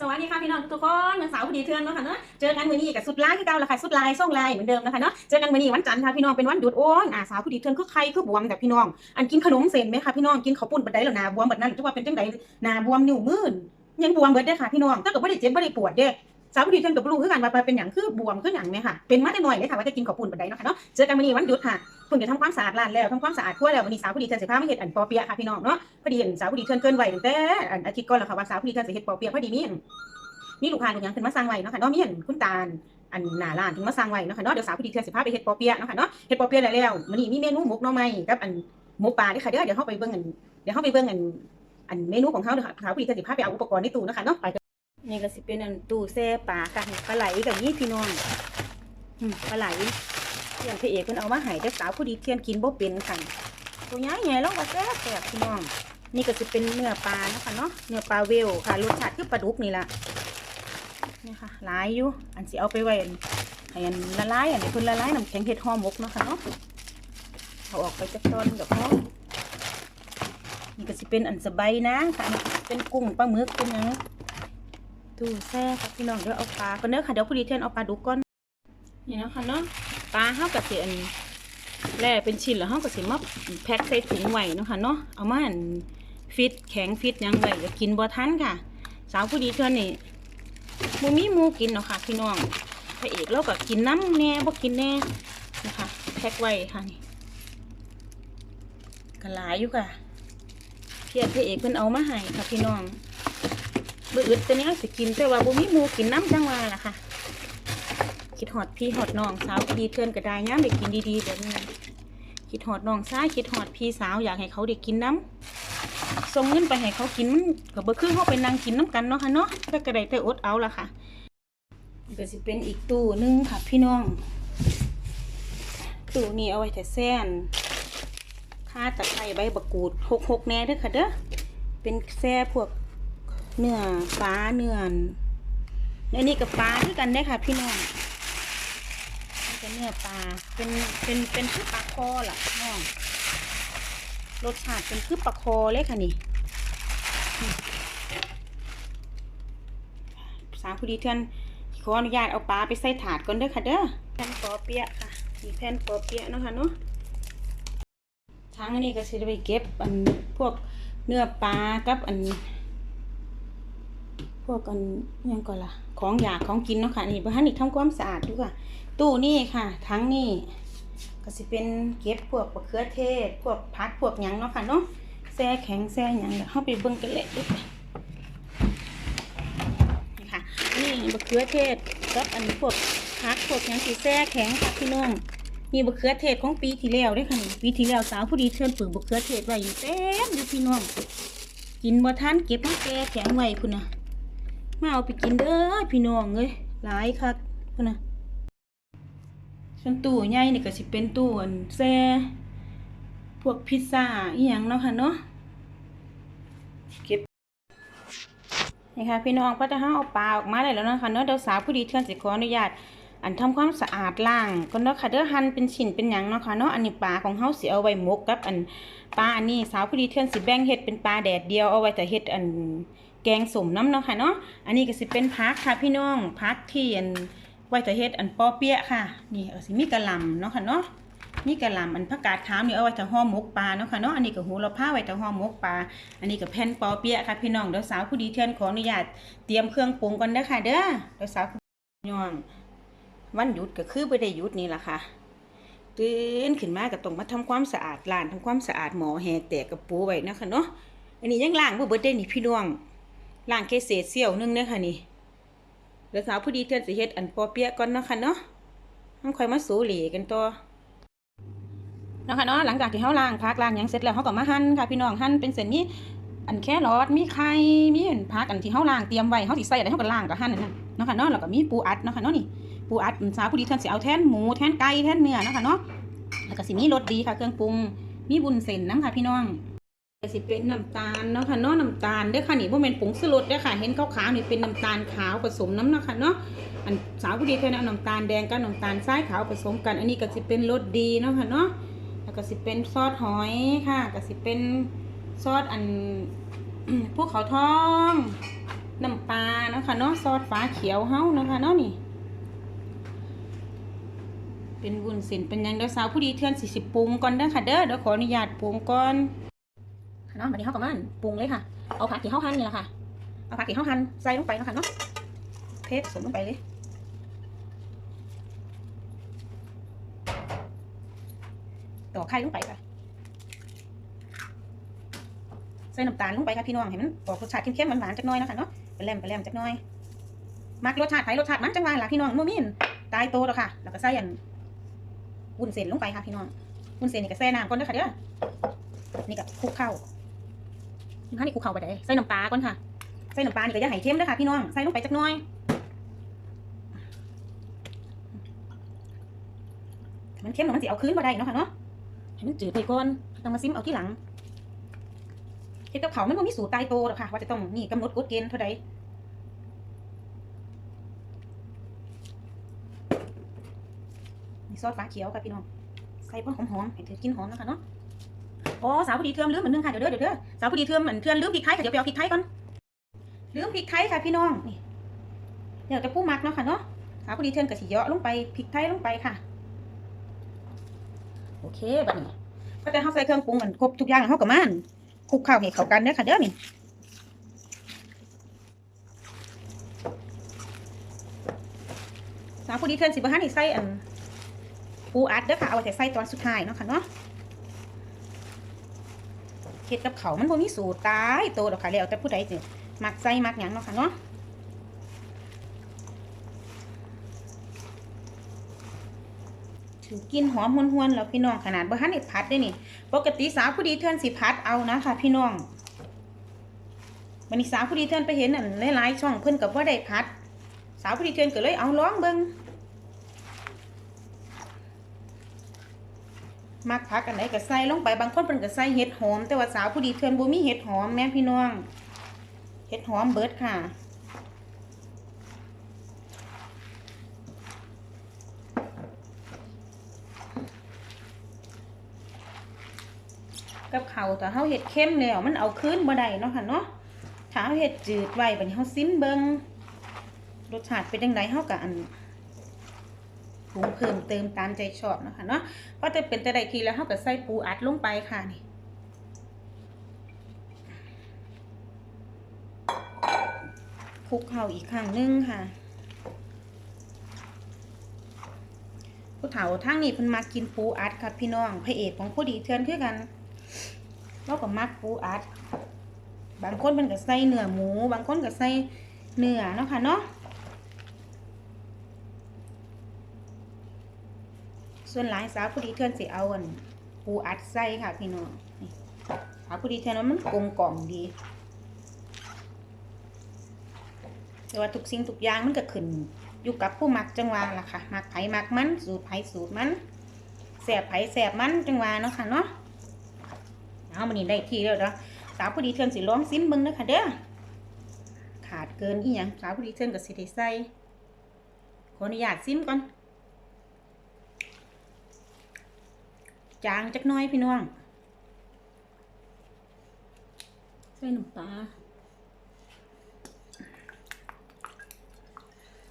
สวัสดีค่ะพี่น้องทุกคนวันเสาร์พอดีเทือนเนาะค่ะเนาะ เจอกันมื้อนี้กับสุดลายที่เก่าละค่ะสุดลายส่งลายเหมือนเดิมนะคะเนาะ เจอกันมื้อนี้วันจันทร์ค่ะพี่น้องเป็นวันหยุดโอ้ยอ่าสาวพอดีเทือนคือใครคือบวมแต่พี่น้อง อันกินขนมเส้นไหมคะพี่น้อง กินข้าวปุ้นบัดใดแล้วนาบวมบัดนั้นจะว่าเป็นจังไดนาบวมนิ้วมือยังบวมเบิดเด้ค่ะพี่น้องถ้าเกิดบ่ได้เจ็บบ่ได้ปวดเด้อสาวพอดีเทือนกับบ่รู้คือกันว่าเป็นหยังคือบวมคือหยังเนี่ยค่ะ เป็นมาแต่หน้อยเลยค่ะว่าจะกินข้าวปุ้นบัดใดเนาะค่ะเนาะ เจอกันมื้อนี้วันหยุดค่ะ เพิ่งจะทำความสะอาดร้านแล้วทำความสะอาดครัวแล้ววันนี้สาวพอดีเทือนสิพามาเฮ็ดอันปอเปียะค่ะพี่น้องเนาะพอดีเห็นสาวพอดีเทือนเกินไหวตั้งแต่อันอาทิตย์ก่อนแล้วค่ะว่าสาวพอดีเทือนสิเฮ็ดปอเปียะพอดีมีอันนี่ลูกค้าลูกหยังขึ้นมาสร้างไว้เนาะค่ะเนาะมีอันคุณตาลอันหน้าร้านถึงมาสร้างไว้เนาะค่ะเนาะเดี๋ยวสาวพี่ดีเทือนสิพาไปเฮ็ดปอเปียะเนาะค่ะเนาะเฮ็ดปอเปี๊ยะได้แล้วมื้อนี้มีเมนูหมกหน่อไม้กับอันหมูปลาด้อค่ะเด้อเดี๋ยวเฮาไปเบิ่งอันเดี๋ยวเฮาไปเบิ่งอันอันเมนูของเฮาเด้อค่ะสาวพี่ดีเทือนสิพาไปเอาอุปกรณ์ในตู้เนาะค่ะเนาะไปนี่ก็สิเป็นอันตู้แช่ปลาค่ะปลาไหลกับนี่พี่น้องปลาไหล อย่างพี่เอกเพิ่นเอามาให้เด้อสาวผู้ดีเทือนกินบ่เป็นค่ะตัวใหญ่ใหญ่แล้วก็แซ่บแซ่บพี่น้อง นี่ก็จะเป็นเนื้อปลานะคะเนาะเนื้อปลาเวลค่ะรสชาติคือปลาดุกนี่แหละนี่ค่ะหลายอยู่อันสิเอาไปไว้อันให้อันละลายอันนี้เพิ่นละลายน้ำแข็งเห็ดห่อหมกเนาะค่ะเนาะเอาออกไปจากตอนกับพ่อนี่ก็สิเป็นอันสบายนะค่ะเป็นกุ้งปลาหมึกเป็นยังตู้แซ่ค่ะพี่น้องเดี๋ยวเอาปลาก่อนเด้อค่ะเดี๋ยวพอดีเทียนเอาปลาดุกก่อนนี่นะคะเนาะ ปลาเฮากับเสิอันแล่เป็นชิ้นแล้วเฮาก็สิมาแพ็คใส่ถุงไว้เนาะค่ะเนาะเอามาอันฟิตแข็งฟิตยังไงก็กินบ่ทันค่ะ สาวผู้ดีเทื่อนนี่บ่มีมูกินเนาะค่ะพี่น้องพระเอกเราก็กินน้ำแน่บ่กินแน่นะคะแพ็คไว้ค่ะนี่ก็หลายอยู่ค่ะเพียรพระเอกเพิ่นเอามาให้ค่ะพี่น้องบ่อึดต่เนี้ยสิกินแต่ว่าบ่มีมูกินน้ำจังว่าล่ะค่ะ คิดฮอดพี่ฮอดน้องสาวผู้ดีเทื่อนก็ได้ยามได้กินดีๆแบบนี้คิดฮอดน้องซ้ายคิดฮอดพี่สาวอยากให้เขาได้กินน้ำส่งเงินไปให้เขากินมันก็บ่คือเขาไปนั่งกินน้ำกันเนาะค่ะเนาะแต่ก็ได้แต่อดเอาละค่ะก็สิเป็นอีกตู้หนึงค่ะพี่น้องตู้นี้เอาไว้แต่แซนค่าตะไคร้ใบบักกูดหกหกแน่เด้อค่ะเด้อเป็นแซ่พวกเนื้อปลาเนื้อและนี่กับปลาด้วยกันได้ค่ะพี่น้อง นี่ก็เนื้อปลา เป็น เป็น เป็นคือปลาคอล่ะพี่น้อง รสชาติเป็นคือปลาคอเลยค่ะนี่สามผู้ดีเทือนขออนุญาตเอาปลาไปใส่ถาดก่อนเด้อค่ะเด้อแผ่นปอเปี๊ยะค่ะมีแผ่นปอเปี๊ยะเนาะค่ะเนาะทางอันนี้ก็สิไปเก็บอันพวกเนื้อปลากับอัน วกอันยังก่อนละของอยากของกินเนาะค่ะนี่บ้านนี่ทำความสะอาดดูค่ะ ตู้นี่ค่ะ ทั้งนี่ก็สิเป็นเก็บพวกมะเขือเทศ พวกผักพวกหยังเนาะค่ะเนาะแซ่แข็งแซ่หยังเดี๋ยวเข้าไปเบิ่งกันเลยดินี่ค่ะนี่มะเขือเทศกับอันพวกผักพวกหยังสีแซ่แข็งค่ะพี่น้องนี่มะเขือเทศของปีที่แล้วด้อค่ะปีที่แล้วสาวผู้ดีเชิญปลูกมะเขือเทศไว้อยู่เต็มอยู่พี่น้องกินบ่ทันเก็บมาแก่แข็งไว้พุ่นนะ มาเอาไปกินเด้อพี่น้องเอ้ยหลายคักพุ่นนะส่วนตู้ใหญ่นี่ก็สิเป็นตู้อันแซ่พวกพิซซ่าอีหยังเนาะค่ะเนาะเก็บนี่ค่ะพี่น้องพอจะห้าเอาปลาออกมาได้แล้วนะคะเนาะเดี๋ยวสาวผู้ดีเทือนสิขออนุญาตอันทำความสะอาดล้างก็เนาะค่ะเด้อหั่นเป็นชิ้นเป็นหยังเนาะค่ะเนาะอันนี้ปลาของเฮาสิเอาไว้หมกกับอันปลาอันนี้สาวผู้ดีเทือนสิแบ่งเฮ็ดเป็นปลาแดดเดียวเอาไว้แต่เฮ็ดอัน แกงสมน้ำเนาะค่ะเนาะ อันนี้ก็สิเป็นพักค่ะพี่น้องพักที่อันไว้แต่เฮ็ดอันปอเปี๊ยะค่ะ นี่เอาสิมีกระลำเนาะค่ะเนาะมีกระลำอันผักกาดขาวนี่เอาไว้แต่ห่อหมกปลาเนาะค่ะเนาะ อันนี้ก็โหระพาไว้แต่ห่อหมกปลา อันนี้ก็แผ่นปอเปี๊ยะค่ะพี่น้องเดี๋ยวสาวผู้ดีเทือนขออนุญาตเตรียมเครื่องปรุงก่อนเด้อค่ะ เด้อ เดี๋ยวสาวย่องวันหยุดก็คือบ่ได้หยุดนี่แหละค่ะตื่นขึ้นมาก็ต้องมาทำความสะอาดร้านทำความสะอาดหมอแหแตกกระปูไว้นะคะเนาะ อันนี้ยังล้างบ่เบิดได้นี่พี่น้อง ล้างแค่เศษเสี้ยวนึงเด้อค่ะนี่เดี๋ยวสาวผู้ดีเทือนสิเฮ็ดอันปอเปี๊ยะก่อนเนาะค่ะเนาะห้องคอยมาสูหลีกันต่อเนาะค่ะเนาะหลังจากที่เฮาล้างผักล้างหยังเสร็จแล้วเฮาก็มาหั่นค่ะพี่น้องหั่นเป็นเส้นมีอันแครอทมีไข่มีอันผักอันที่เฮาล้างเตรียมไว้เฮาสิใส่อะไรเฮาก็ล้างก็หั่นนั่นเนาะค่ะเนาะแล้วก็มีปูอัดเนาะค่ะเนาะนี่ปูอัดสาวผู้ดีเทือนสิเอาแทนหมูแทนไก่แทนเนื้อเนาะค่ะเนาะแล้วก็สิมีรสดีค่ะเครื่องปรุงมีบุญเส้นน้ำค่ะพี่น้อง สิเป็นน้ำตาลเนาะค่ะเนาะน้ำตาลเด้อค่ะนี่บ่แม่นผงชูรสเด้อค่ะเห็นขาวๆนี่เป็นน้ำตาลขาวผสมน้ำเนาะค่ะเนาะอันสาวผู้ดีเท่นั้นน้ำตาลแดงกับน้ำตาลทรายขาวผสมกัน อันนี้ก็สิเป็นรสดีเนาะค่ะเนาะแล้วก็สิเป็นซอสหอยค่ะก็สิเป็นซอสอันพวกเขาวทองน้ำปลาเนาะนะคะเนาะซอสฟ้าเขียวเฮานะค่ะเนาะนี่เป็นวุ้นเส้นเป็นยังเดี๋ยวสาวผู้ดีเทือนสิสิปรุงก่อนเด้อค่ะเด้อเดี๋ยวขออนุญาตปรุงก่อน เนาะบัดนี้เฮาก็มาปรุงเลยค่ะ เอาผักที่เฮาหั่นนี่แหละค่ะ เอาผักที่เฮาหั่นใส่ลงไปนะค่ะเนาะเทสมลงไปเลยต่อไข่ลงไปค่ะ ใส่น้ำตาลลงไปค่ะพี่น้องให้มันออกรสชาติเข้มๆหวานๆจักน่อยนะคะเนาะไปแลมไปแลมจักน่อยมักรสชาติไผรสชาติมันจังหวะล่ะพี่น้องโมมินตายโตแล้วค่ะ แล้วก็ใส่อันวุ้นเส้นลงไปค่ะพี่น้องวุ้นเส้นนี่ก็แช่น้ำก่อนเด้อค่ะเด้อนี่ก็คลุกเข้า นี่ค่ะนี่คลุกเข้าไปได้ใส่น้ำปลาก่อนค่ะ ใส่น้ำปลานี่ก็อย่าให้เค็มเด้อค่ะพี่น้อง ใส่ลงไปจักน่อย มันเค็มมันสิเอาคืนมาได้เนาะค่ะเนาะ ให้มันจืดไปก่อนต้องมาซิมเอาที่หลังเฮ็ดกับเขามันบ่มีสูตรตายโตหรอกค่ะ ว่าจะต้องนี่กำหนดกฎเกณฑ์เท่าใดนี่ซอสฟ้าเขียวค่ะพี่น้อง ใส่เพื่อหอมๆให้เธอกินหอมนะคะเนาะ อ๋อสาวพอดีเทือมลืมเหมือนนึงค่ะเดี๋ยวเด้อเดี๋ยวเด้อสาวพอดีเทือมเหมือนเทือนลืมพริกไทยค่ะเดี๋ยวไปเอาพริกไทยก่อนลืมพริกไทยค่ะพี่น้องนี่เดี๋ยวจะปูมักเนาะค่ะเนาะสาวพอดีเทือนกับสีเยอะลงไปพริกไทยลงไปค่ะ โอเคบัดนี้ก็จะเข้าใส่เครื่องปรุงเหมือนครบทุกอย่างเข้ากับมันคลุกข้าวให้เข้ากันเด้อค่ะเด้อนี่สาวผู้ดีเทิร์นสิบห้านี่ใส่อันปูอัดเด้อค่ะเอาไว้ใส่ตอนสุดท้ายเนาะค่ะเนาะ เฮ็ดกับเขามันบ่มีสูตรตายโตดอกค่ะแล้วแต่ผู้ใดสิมักใส่มักหยังเนาะค่ะเนาะถือกินหอมหวนๆแล้วพี่น้องขนาดบ่ทันได้ผัดได้นี่ ปกติสาวผู้ดีเทือนสิพัดเอานะคะพี่น้องวันนี้สาวผู้ดีเทือนไปเห็นอันหลายๆช่องเพิ่นกับว่าได้พัด สาวผู้ดีเทือนก็เลยเอาร้องเบิง มักพักอันไหนก็ใส่ลงไปบางคนเพิ่นก็ใส่เห็ดหอม แต่ว่าสาวผู้ดีเทือนบ่มีเห็ดหอมแม่พี่น้องเห็ดหอมเบิดค่ะกับเขาแต่เฮาเห็ดเข้มแล้วมันเอาคืนบ่ได้เนาะค่ะเนาะถ้าเห็ดจืดไว้บัดนี้เฮาซิมเบิงรสชาติเป็นจังไดเฮาก็อัน ปรุงเพิ่มเติมตามใจชอบนะคะเนาะพอจะเป็นแต่ใดทีแล้วเฮาก็ใส่ปูอัดลงไปค่ะนี่คลุกเข้าอีกครั้งหนึงค่ะผู้เฒ่าทางนี้เพิ่นมากินปูอัดค่ะพี่น้องพระเอกของผู้ดีเทือนคือกันเราก็มักปูอัด บางคนมันก็ใส่เนื้อหมู บางคนก็ใส่เนื้อเนาะค่ะเนาะ ส่วนหลายสาวผู้ดีเทือนสิเอาอันปูอัดใส่ค่ะพี่น้องนี่สาวผู้ดีเทือนมันกลมกล่อมดี แต่ว่าทุกสิ่งทุกอย่างมันก็ขึ้น อยู่กับผู้มักจังหวะล่ะค่ะมักไผ่มักมันสูตรไผ่สูตรมันแสบไผ่แสบมันจังหวะเนาะค่ะเนาะเอามันนี่ได้ที่แล้วเนาะสาวผู้ดีเทินสิลองซิมเบิ่งเด้อค่ะเด้อขาดเกินอีหยังสาวผู้ดีเทินก็สิได้ใส่ขออนุญาตซิมก่อน จางจักหน้อยพี่น้อง ใส่น้ำปลา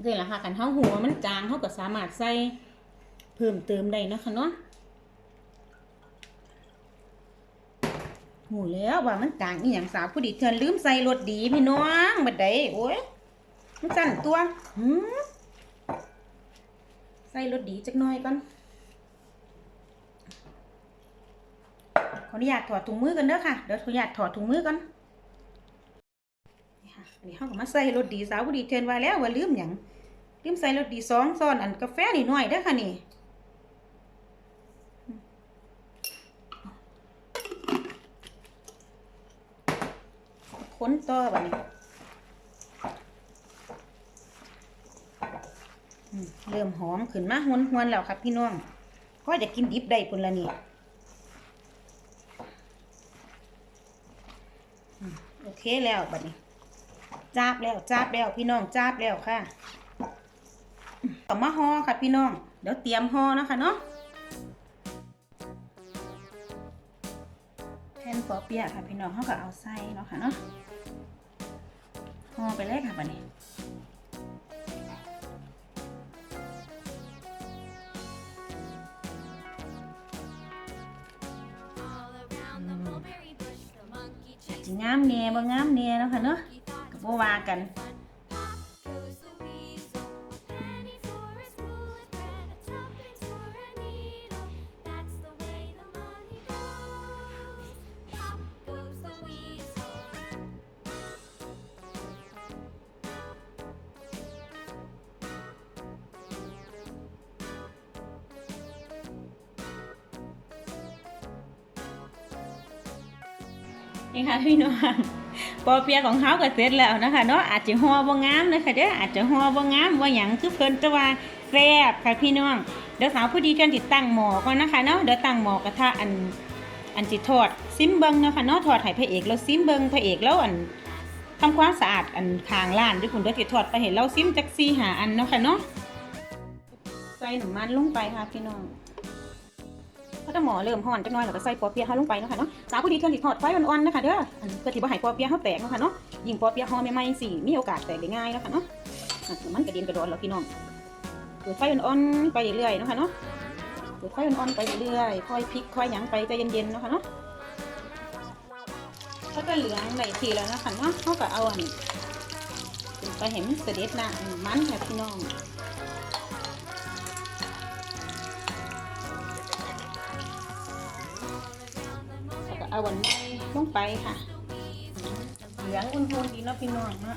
เดี๋ยวละค่ะกันเฮาหัวมันจางเฮาก็สามารถใส่เพิ่มเติมได้นะคะเนาะหูแล้วว่ามันต่างอีหยังสาวผู้ดีเทือนลืมใส่รถดีพี่น้องบัดใดโอ้ยมันสั่นตัวใส่รถดีจักหน่อยก่อน ออนุญาตถอดถุงมือกันเด้อค่ะ เดี๋ยวขออนุญาตถอดถุงมือก่อนนี่ค่ะอันนี้เฮาก็มาใส่รถดีสาวผู้ดีเทือนว่าแล้วว่าลืมหยังลืมใส่รถดีสองซ้อนอันกาแฟนี่หน่อยเด้อค่ะนี่ค้นต่อบัดนี้เริ่มหอมขึ้นมาหวนหวนๆแล้วครับพี่น้องก็จะกินดิบได้พุ่นละนี่อืมโอ เคแล้วบัดนี้จ้าบแล้วจ้าบแล้วพี่น้องจ้าบแล้วค่ะต่อมาห่อค่ะพี่น้อง เดี๋ยวเตรียมห่อนะคะเนาะแผ่นปอเปียะค่ะพี่น้องเขาก็เอาใส่เนาะค่ะเนาะห่อไปเลยค่ะบัดนี้ สิงามแน่บ่งามแน่เนาะค่ะเนาะก็บ่ว่ากัน นี่ค่ะพี่น้องปอเปียะของเฮาก็เสร็จแล้วนะคะเนาะอาจจะห่อบ่งามนะคะเด้ออาจจะห่อบ่งามว่าหยังคือเพิ่นแต่ว่าแซ่บค่ะพี่น้องเดี๋ยวสาวผู้ดีกันติดตั้งหมอก่อนนะคะเนาะเดี๋ยวตั้งหมอกระทะอันอันสิทอดซิมเบิงนะคะเนาะทอดให้พระเอกแล้วซิมเบิงพระเอกแล้วอันทำความสะอาดอันข้างร้านด้วยคุณเดี๋ยวสิทอดไปเห็นเราซิมจัก4 5อันเนาะค่ะเนาะใส่น้ำมันลงไปค่ะพี่น้อง ถ้าจะหมอเริ่มห่อนจักหน่อยเราก็ใส่ปอเปี๊ยะเข้าลงไปนะคะเนาะสาวผู้ดีเทือนสิทอดไฟอ่อนๆนะคะเด้อเพื่อที่บ่ให้ปอเปี๊ยะเขาแตกนะคะเนาะยิ่งปอเปี๊ยะห่อใหม่ๆสิมีโอกาสแตกได้ง่ายนะคะเนาะมันกระเด็นกระดอนแล้วพี่น้องเปิดไฟอ่อนๆไปเรื่อยๆนะคะเนาะเปิดไฟอ่อนๆไปเรื่อยๆค่อยพลิกค่อยหยังไปใจเย็นๆนะคะเนาะถ้าก็เหลืองได้ทีแล้วนะคะเนาะเขาก็เอาอันไปเห็นเสด็จน้ำมันค่ะพี่น้อง วันนี้ลงไปค่ะ เหลืองอุ่นๆดีเนาะพี่น้องเนาะ